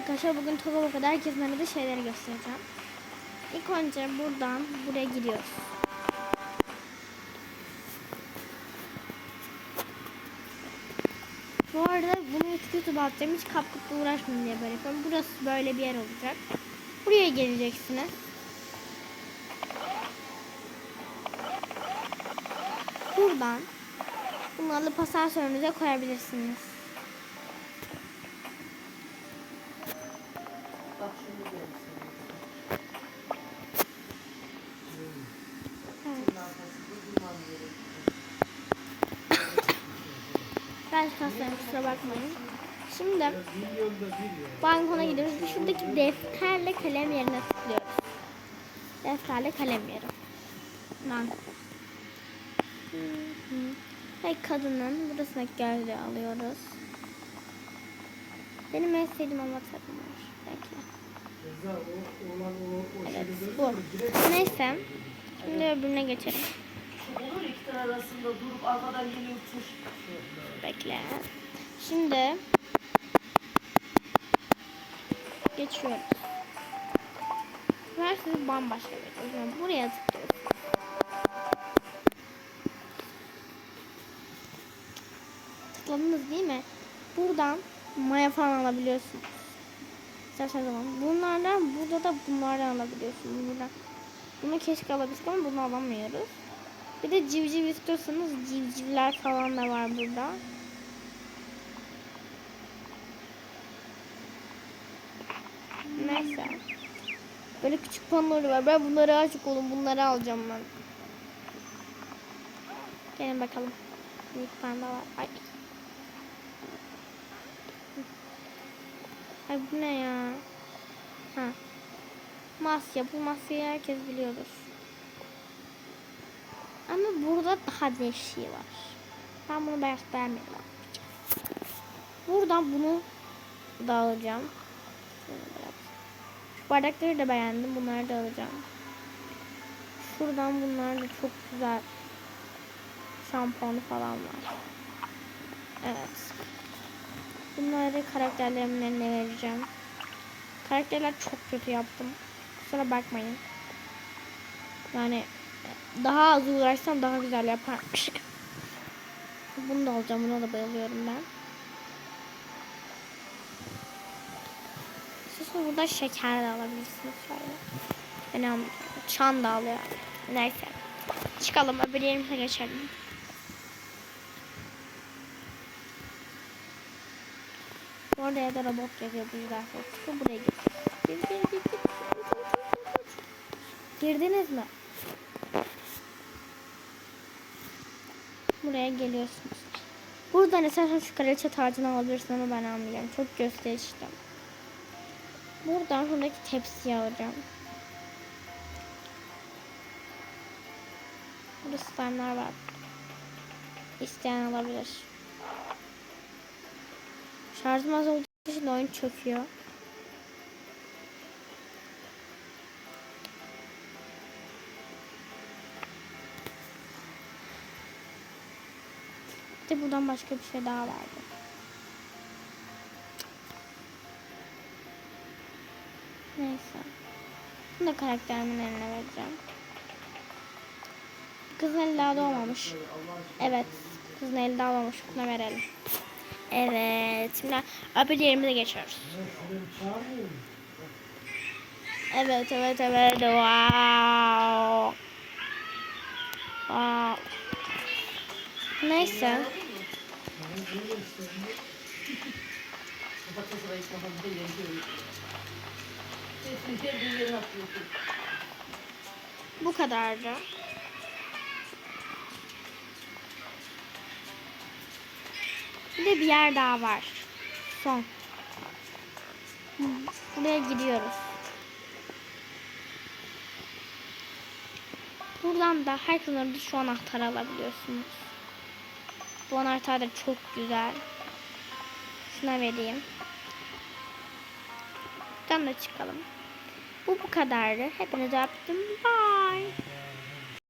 arkadaşlar bugün Toga kadar önünde şeyleri göstereceğim. İlk önce buradan buraya giriyoruz. Bu arada bunu YouTube'a atacağım. Hiç kapkutla uğraşmayın diye böyle yapıyorum. Burası böyle bir yer olacak. Buraya geleceksiniz. Buradan bunu alıp asansörünüze koyabilirsiniz. Ben kaslarım kusura bakmayın. Şimdi balkona gidiyoruz. Şuradaki defterle kalem yerine tıklıyoruz. Defterle kalem yeri. Ben. Ve kadının burasına gözlüğü alıyoruz. Benim en sevdiğim avatarım var. O Evet bu. Neyse. Şimdi öbürüne geçelim. İkisi arasında durup arkadan geliyor uçuş. Bekle. Şimdi geçiyoruz. Ver sizi bambaşka bir O zaman buraya tıklıyoruz. Tıkladınız değil mi? Buradan maya falan alabiliyorsunuz. İstersen zaman. Bunlardan burada da bunlardan alabiliyorsunuz. Buradan. Bunu keşke alabilsek ama bunu alamıyoruz. Bir de civciv istiyorsanız civcivler falan da var burada. Neyse. Böyle küçük panoları var. Ben bunları aşık olun. Bunları alacağım ben. Gelin bakalım. Büyük panda var. Ay. Ay bu ne ya? Ha. Masya. Bu masyayı herkes biliyordur. Ama burada daha değişiği var. Ben bunu beyaz beğenmedim. Buradan bunu da alacağım. Şu bardakları da beğendim. Bunları da alacağım. Şuradan bunlar da çok güzel şampuanı falan var. Evet. Bunları karakterlerimin eline vereceğim. Karakterler çok kötü yaptım. Kusura bakmayın. Yani daha az uğraşsam daha güzel yaparmış. Bunu da alacağım. Buna da bayılıyorum ben. Siz burada şeker de alabilirsiniz şöyle. Önemli. Çan da alıyor. Neyse. Çıkalım öbür yerimize geçelim. Bu arada ya da robot yazıyor korkusu. Buraya gir gir gir. Girdiniz mi? Buraya geliyorsunuz. Buradan esasen şu kraliçe tacını alabilirsin ama ben almayacağım. Çok gösterişli. Buradan şuradaki tepsiyi alacağım. Burada slime'lar var. İsteyen alabilir. Şarjım az olduğu için oyun çöküyor. De buradan başka bir şey daha vardı. Neyse. Bunu da karakterimin eline vereceğim. Kızın eli daha doğmamış. Evet. Kızın eli daha doğmamış. Buna verelim. Evet. Şimdi öbür yerimize geçiyoruz. Evet, evet, evet. Wow. Wow. Neyse. Bu kadardı. Bir de bir yer daha var. Son. Buraya gidiyoruz. Buradan da her sınırda şu anahtarı alabiliyorsunuz. Bu anahtar da çok güzel. Şuna vereyim. Buradan da çıkalım. Bu bu kadardı. Hepinize öptüm. Bye.